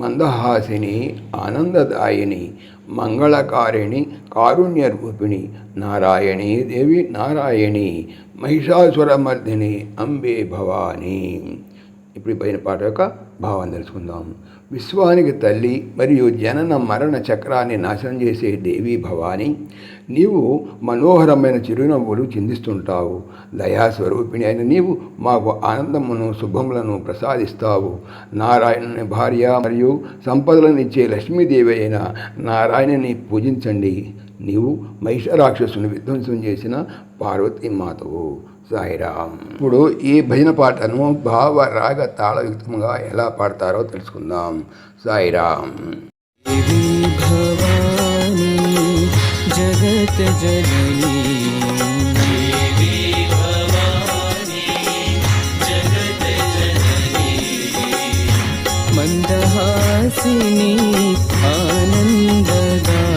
మందహాసిని ఆనందదాయిని మంగళకారిణి కారుణ్యరూపిణి నారాయణి దేవి నారాయణి మహిషాసురమర్దిని అంబే భవానీ. ఇప్పుడు పైన పాట యొక్క భావం తెలుసుకుందాం. విశ్వానికి తల్లి మరియు జనన మరణ చక్రాన్ని నాశనం చేసే దేవి భవాని నీవు మనోహరమైన చిరునవ్వులు చిందిస్తుంటావు. దయాస్వరూపిణి అయిన నీవు మాకు ఆనందమును శుభములను ప్రసాదిస్తావు. నారాయణుని భార్య మరియు సంపదలను ఇచ్చే లక్ష్మీదేవి అయిన నారాయణని పూజించండి. నీవు మహిష రాక్షసుని విధ్వంసం చేసిన పార్వతీమాతవు సాయిరామ్. ఇప్పుడు ఈ భజన పాటను భావ రాగ తాళయుక్తంగా ఎలా పాడతారో తెలుసుకుందాం. సాయిరామ్. జగత్ జననీ. మందహాసిని ఆనందగా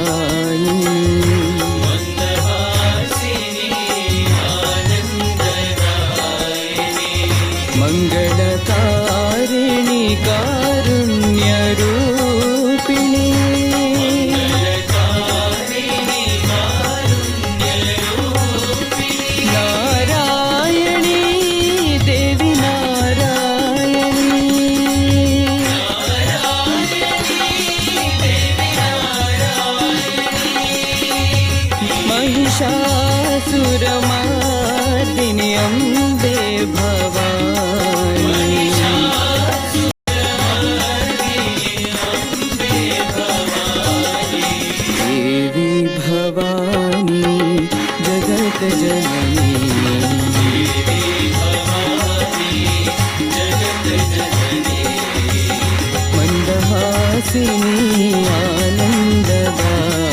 महिषासुरमार्दिनि अम्बे भवानी। देवी भवानी जगत जननी। मन्दहासिनी आनन्ददायिनी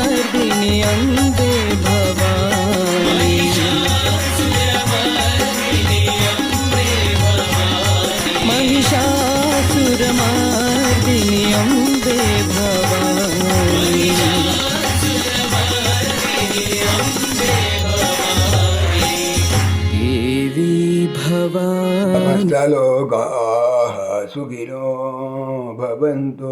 अंबे भवानी महिषासुरमार्दिनी अंबे भवानी देवी भवानी सुखिनो भवन्तु